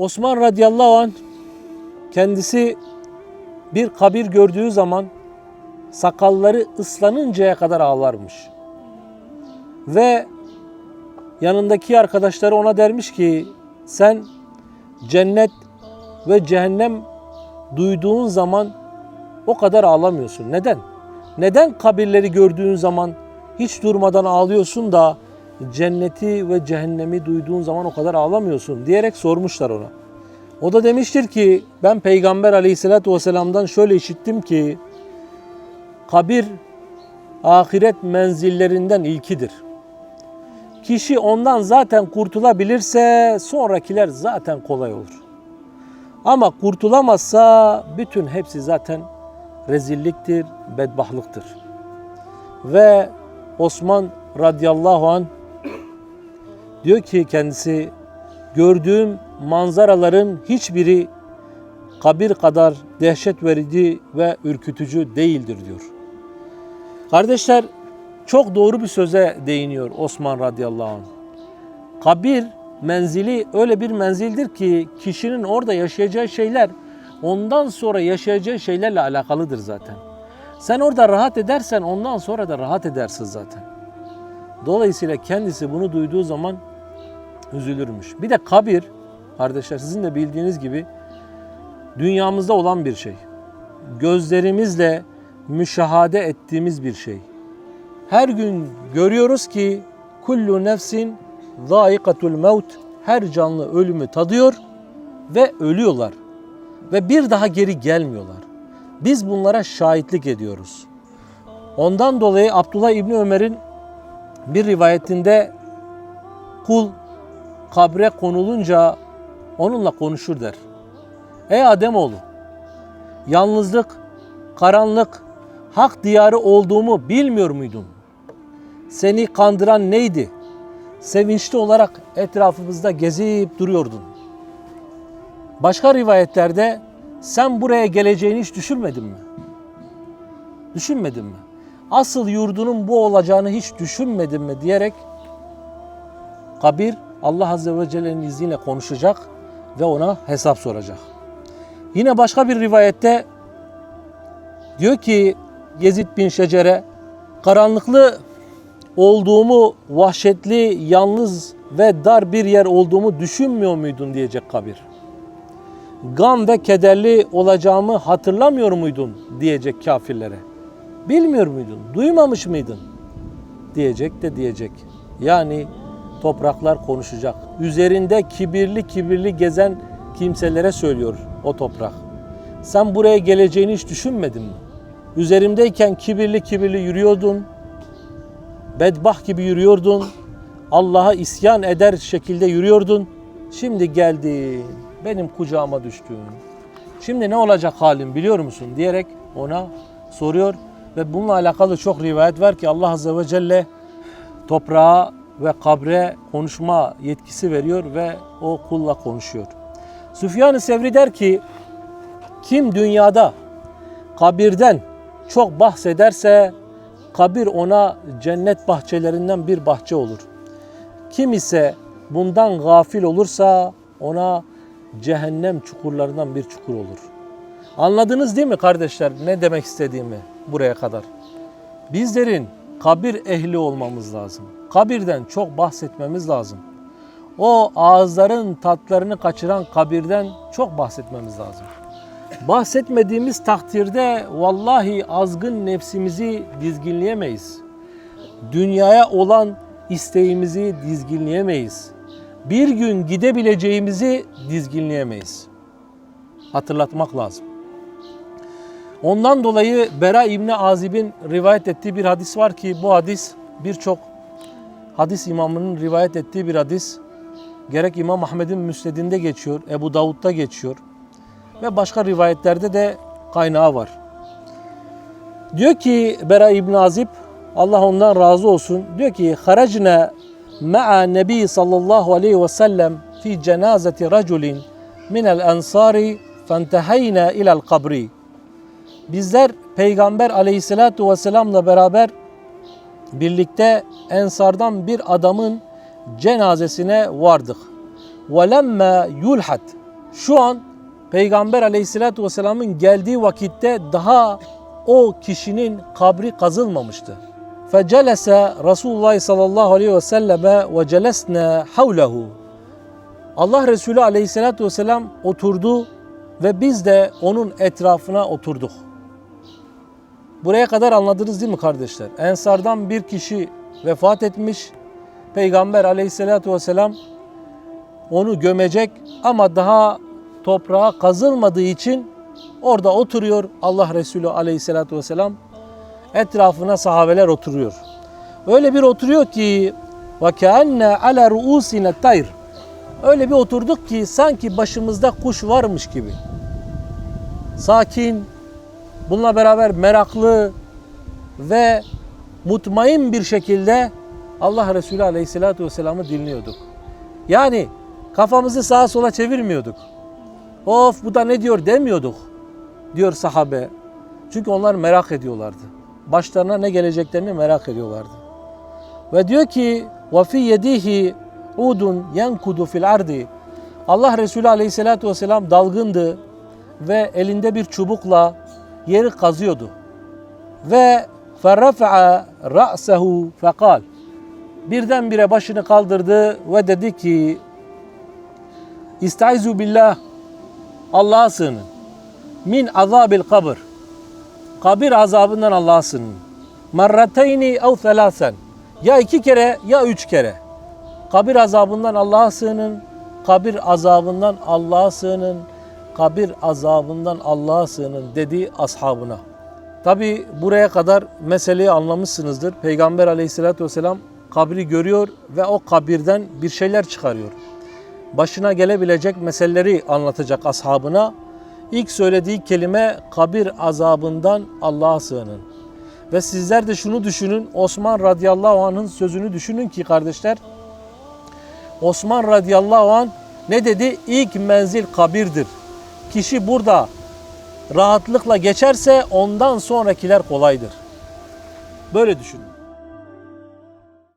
Osman radıyallahu anh kendisi bir kabir gördüğü zaman sakalları ıslanıncaya kadar ağlarmış. Ve yanındaki arkadaşları ona dermiş ki sen cennet ve cehennem duyduğun zaman o kadar ağlamıyorsun. Neden? Neden kabirleri gördüğün zaman hiç durmadan ağlıyorsun da cenneti ve cehennemi duyduğun zaman o kadar ağlamıyorsun diyerek sormuşlar ona. O da demiştir ki ben Peygamber aleyhissalatü vesselam'dan şöyle işittim ki kabir ahiret menzillerinden ilkidir. Kişi ondan zaten kurtulabilirse sonrakiler zaten kolay olur. Ama kurtulamazsa bütün hepsi zaten rezilliktir, bedbahtlıktır. Ve Osman radıyallahu an diyor ki kendisi gördüğüm manzaraların hiçbiri kabir kadar dehşet verici ve ürkütücü değildir diyor. Kardeşler çok doğru bir söze değiniyor Osman radıyallahu anh. Kabir menzili öyle bir menzildir ki kişinin orada yaşayacağı şeyler ondan sonra yaşayacağı şeylerle alakalıdır zaten. Sen orada rahat edersen ondan sonra da rahat edersin zaten. Dolayısıyla kendisi bunu duyduğu zaman üzülürmüş. Bir de kabir kardeşler sizin de bildiğiniz gibi dünyamızda olan bir şey. Gözlerimizle müşahade ettiğimiz bir şey. Her gün görüyoruz ki kullu nefsin zaikatul mevt her canlı ölümü tadıyor ve ölüyorlar. Ve bir daha geri gelmiyorlar. Biz bunlara şahitlik ediyoruz. Ondan dolayı Abdullah İbni Ömer'in bir rivayetinde kul kabre konulunca onunla konuşur der. Ey Ademoğlu, yalnızlık, karanlık, hak diyarı olduğumu bilmiyor muydun? Seni kandıran neydi? Sevinçli olarak etrafımızda gezip duruyordun. Başka rivayetlerde sen buraya geleceğini hiç düşünmedin mi? Düşünmedin mi? Asıl yurdunun bu olacağını hiç düşünmedin mi diyerek kabir Allah Azze ve Celle'nin izniyle konuşacak ve ona hesap soracak. Yine başka bir rivayette diyor ki Yezid bin Şecere karanlıklı olduğumu, vahşetli, yalnız ve dar bir yer olduğumu düşünmüyor muydun diyecek kabir. Gam ve kederli olacağımı hatırlamıyor muydun diyecek kafirlere. Bilmiyor muydun, duymamış mıydın diyecek de diyecek. Yani topraklar konuşacak. Üzerinde kibirli kibirli gezen kimselere söylüyor o toprak. Sen buraya geleceğini hiç düşünmedin mi? Üzerimdeyken kibirli kibirli yürüyordun. Bedbah gibi yürüyordun. Allah'a isyan eder şekilde yürüyordun. Şimdi geldin. Benim kucağıma düştün. Şimdi ne olacak halin biliyor musun? diyerek ona soruyor. Ve bununla alakalı çok rivayet var ki Allah Azze ve Celle toprağa ve kabre konuşma yetkisi veriyor ve o kulla konuşuyor. Süfyan-ı Sevri der ki kim dünyada kabirden çok bahsederse kabir ona cennet bahçelerinden bir bahçe olur. Kim ise bundan gafil olursa ona cehennem çukurlarından bir çukur olur. Anladınız değil mi kardeşler ne demek istediğimi buraya kadar? Bizlerin kabir ehli olmamız lazım. Kabirden çok bahsetmemiz lazım. O ağızların tatlarını kaçıran kabirden çok bahsetmemiz lazım. Bahsetmediğimiz takdirde vallahi azgın nefsimizi dizginleyemeyiz. Dünyaya olan isteğimizi dizginleyemeyiz. Bir gün gidebileceğimizi dizginleyemeyiz. Hatırlatmak lazım. Ondan dolayı Bera İbni Azib'in rivayet ettiği bir hadis var ki bu hadis birçok hadis imamının rivayet ettiği bir hadis. Gerek İmam Ahmed'in müsnedinde geçiyor, Ebu Davud'da geçiyor ve başka rivayetlerde de kaynağı var. Diyor ki Bera İbn Azib Allah ondan razı olsun. Diyor ki haracna ma'a nebi sallallahu aleyhi ve sellem fi cenazeti raculin min el ensari fentehayna ila'l kabri. Bizler Peygamber aleyhissalatu vesselamla beraber birlikte ensardan bir adamın cenazesine vardık. وَلَمَّا يُلْحَدْ Şu an Peygamber aleyhissalatü vesselamın geldiği vakitte daha o kişinin kabri kazılmamıştı. Fecelese Resulullah sallallahu aleyhi ve selleme ve celesne havlehu. Allah Resulü aleyhissalatü vesselam oturdu ve biz de onun etrafına oturduk. Buraya kadar anladınız değil mi kardeşler? Ensardan bir kişi vefat etmiş. Peygamber aleyhissalatü vesselam onu gömecek ama daha toprağa kazılmadığı için orada oturuyor Allah Resulü aleyhissalatü vesselam. Etrafına sahabeler oturuyor. Öyle bir oturuyor ki keenne ala ruusine tayr. Öyle bir oturduk ki sanki başımızda kuş varmış gibi. Sakin, bununla beraber meraklı ve mutmain bir şekilde Allah Resulü Aleyhisselatü Vesselam'ı dinliyorduk. Yani kafamızı sağa sola çevirmiyorduk. Of bu da ne diyor demiyorduk diyor sahabe. Çünkü onlar merak ediyorlardı. Başlarına ne geleceklerini merak ediyorlardı. Ve diyor ki وَفِي يَدِيهِ udun yenkudu fil ardi. Allah Resulü Aleyhisselatü Vesselam dalgındı ve elinde bir çubukla yeri kazıyordu. Ve ferrafa'a ra'sehu fekal. Birdenbire başını kaldırdı ve dedi ki İstaizu billah Allah'a sığının. Min azabil kabir. Kabir azabından Allah'a sığının. Marrateyni ev thelâsen. Ya iki kere ya üç kere. Kabir azabından Allah'a sığının. Kabir azabından Allah'a sığının. Kabir azabından Allah'a sığının dedi ashabına. Tabi buraya kadar meseleyi anlamışsınızdır. Peygamber aleyhissalatü vesselam kabri görüyor ve o kabirden bir şeyler çıkarıyor. Başına gelebilecek meseleleri anlatacak ashabına. İlk söylediği kelime kabir azabından Allah'a sığının. Ve sizler de şunu düşünün. Osman radıyallahu anh'ın sözünü düşünün ki kardeşler. Osman radıyallahu anh ne dedi? İlk menzil kabirdir. Kişi burada rahatlıkla geçerse ondan sonrakiler kolaydır. Böyle düşünün.